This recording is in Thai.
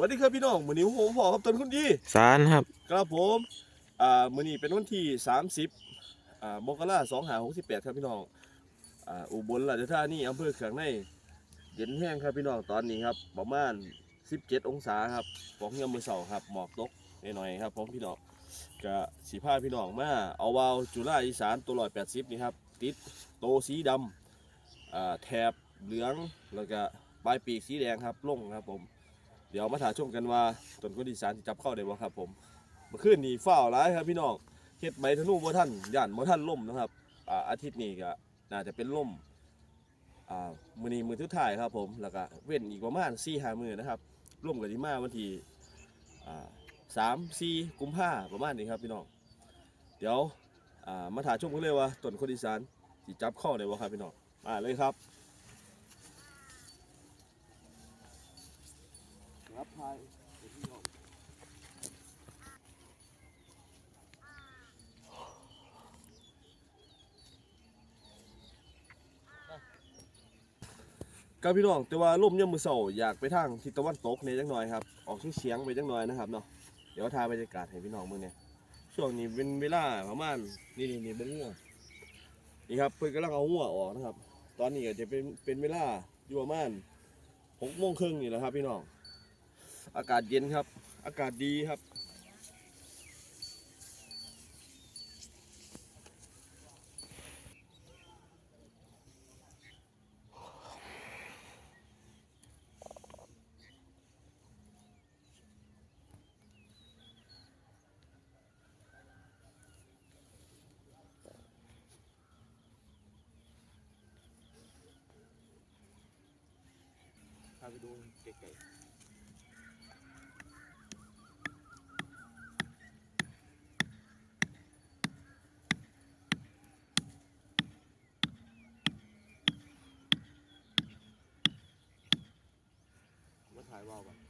วัสดีครับพี่น้องมื้อนี้ผมพ่อครับต้นคุณดีสารครับครับผมอ่ามื้อนี้เป็นวันที่ 30อ่ามกราคม2568ครับพี่น้องอ่าอุบลราชธานีอำเภอเขืองในเย็นแห้งครับพี่น้องตอนนี้ครับประมาณ 17 องศาครับของยามมื้อเช้าครับหมอกตกหน่อยๆครับผมพี่น้องก็สิพาพี่น้องมาเอาวาวจุฬาอีสานตัว180นี่ครับติดโตสีดำอ่าแถบเหลืองแล้วก็ปลายปีกสีแดงครับลงครับผม เดี๋ยวมาถ่ามชมกันว่าต้นกล้วยดีสานจับเข้าได้บ่ครับผมเมื่อคืนนี้ฝ้าวร้ายครับพี่น้องเฮ็ดใบธนูบ่ทันย่านบ่ทันล่มนะครับอ่าอาทิตย์นี้ก็น่าจะเป็นล่มอ่ามื้อนี้มื้อสุดท้ายครับผมแล้วก็เว้นอีกประมาณ4-5มื้อนะครับล่มก็สิมาวันที่อ่า3 4กุมภาประมาณนี้ครับพี่น้อง เดี๋ยวอ่ามาถ่ามชมกันเลยว่าต้นกล้วยดีสานสิจับเข้าได้บ่ครับพี่น้องมาเลยครับ รับพายพี่น้องครับพี่น้องแต่ว่าลมยมมื้อเช้าอยากไปทางทิศตะวันตกเนี่ยจังหน่อยครับออกเฉียงไปจังหน่อยนะครับเนาะเดี๋ยวถ่ายบรรยากาศให้พี่น้องมื้อนี้ช่วงนี้เป็นเวลาประมาณนี่นี่นี่เบิ่งหัวนี่ครับเพิ่นกำลังเอาหัวออกนะครับ ตอนนี้ก็จะเป็นเป็นเวลาอยู่ประมาณหกโมงครึ่งนี่แหละครับพี่น้อง อากาศเย็นครับ อากาศดีครับ พาไปดูไกลๆ ม